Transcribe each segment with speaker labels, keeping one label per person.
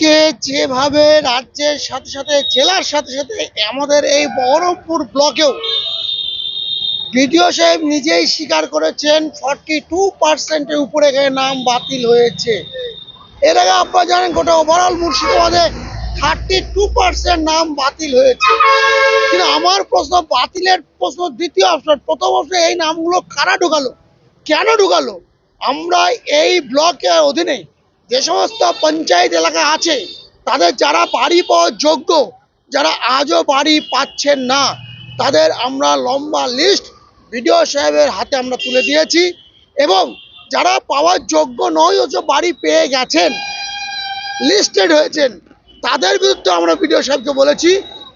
Speaker 1: আজকে যেভাবে রাজ্যের সাথে সাথে, জেলার সাথে সাথে আমাদের এই বহরমপুর ব্লকেও বিডিও সাহেব নিজেই স্বীকার করেছেন ফর্টি টু পার্সেন্টের উপরে নাম বাতিল হয়েছে। এর আগে আপনারা জানেন গোটা ওভারঅল মুর্শিদাবাদে থার্টি টু পার্সেন্ট নাম বাতিল হয়েছে। কিন্তু আমার প্রশ্ন, বাতিলের প্রশ্ন দ্বিতীয় অপশন, প্রথম অপশন, এই নামগুলো কারা ঢুকালো? কেন ঢুকালো? আমরা এই ব্লকের অধীনে যে সমস্ত পঞ্চায়েত এলাকা আছে, তাদের যারা বাড়ি পাওয়ার যোগ্য যারা আজও বাড়ি পাচ্ছেন না, তাদের আমরা লম্বা লিস্ট বিডিও সাহেবের হাতে আমরা তুলে দিয়েছি এবং যারা পাওয়ার যোগ্য নয় অথচ বাড়ি পেয়ে গেছেন লিস্টেড হয়েছেন, তাদের বিরুদ্ধে আমরা বিডিও সাহেবকে বলেছি,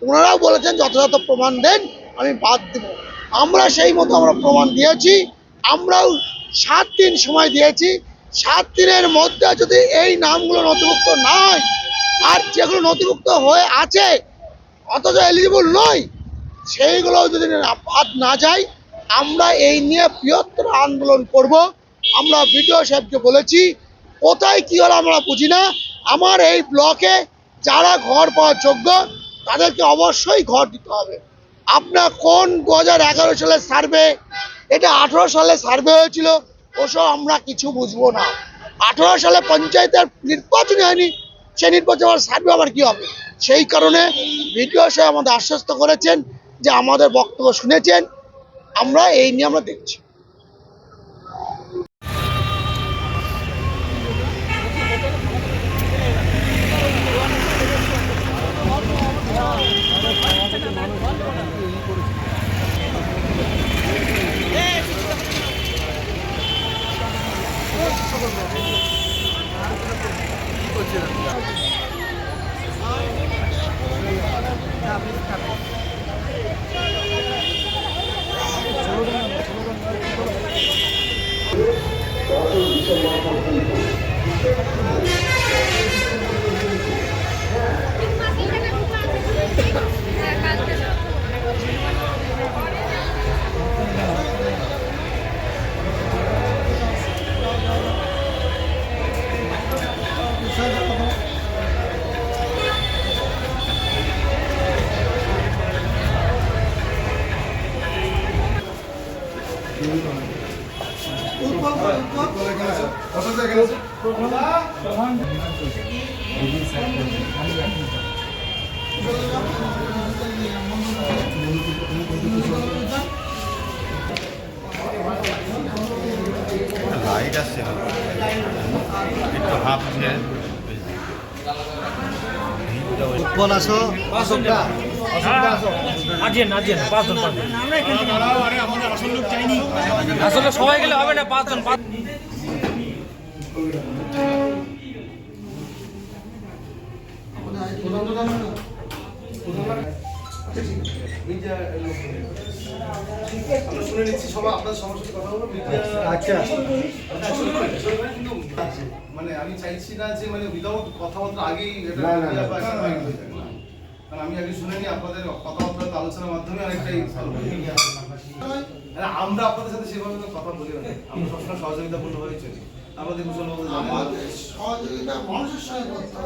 Speaker 1: ওনারাও বলেছেন যথাযথ প্রমাণ দেন, আমি বাদ দেব। আমরা সেই মতো আমরা প্রমাণ দিয়েছি, আমরাও সাত দিন সময় দিয়েছি সাত দিনের মধ্যে যদি এই নামগুলো নথিভুক্ত না হয় আর যেগুলো নথিভুক্ত হয়ে আছে, অথচ এলিজিবল নয় সেইগুলো যদি বাদ না যায়, আমরা এই নিয়ে বৃহত্তর আন্দোলন করব। আমরা বিডিও সাহেবকে বলেছি, কোথায় কি হলো আমরা বুঝি না। আমার এই ব্লকে যারা ঘর পাওয়ার যোগ্য, তাদেরকে অবশ্যই ঘর দিতে হবে। আপনার কোন দু সালের সার্ভে, এটা আঠেরো সালে সার্ভে হয়েছিল ওসব আমরা কিছু বুঝব না। আঠারো সালে পঞ্চায়েতের নির্বাচন হয়নি, সেই নির্বাচন আমার সার্ভে আবার কি হবে? সেই কারণে বিডিও সাহেব আমাদের আশ্বস্ত করেছেন যে আমাদের বক্তব্য শুনেছেন, আমরা এই নিয়ে আমরা দেখছি। Thank you.
Speaker 2: লাইট আসছে একটু হাফছে
Speaker 3: উৎপল আসো
Speaker 4: আসলে সবাই গেলে হবে না পাঁচজন পাঁচ
Speaker 5: শুনে নিচ্ছি সবাই আপনার সমস্যার কথা বলব
Speaker 3: আচ্ছা।
Speaker 5: মানে আমি চাইছি না যে মানে উইদাউট কথাবার্তা আগেই আমি আগে শুনে নি আপনাদের কথাবার্তা আলোচনার মাধ্যমে অনেকটাই আমরা আপনাদের সাথে সেভাবে কথা বলি না। আমরা সবসময় সহযোগিতাপূর্ণ হয়ে চলি। আমাদের
Speaker 1: আমাদের সহযোগিতা মানুষের সঙ্গে করতে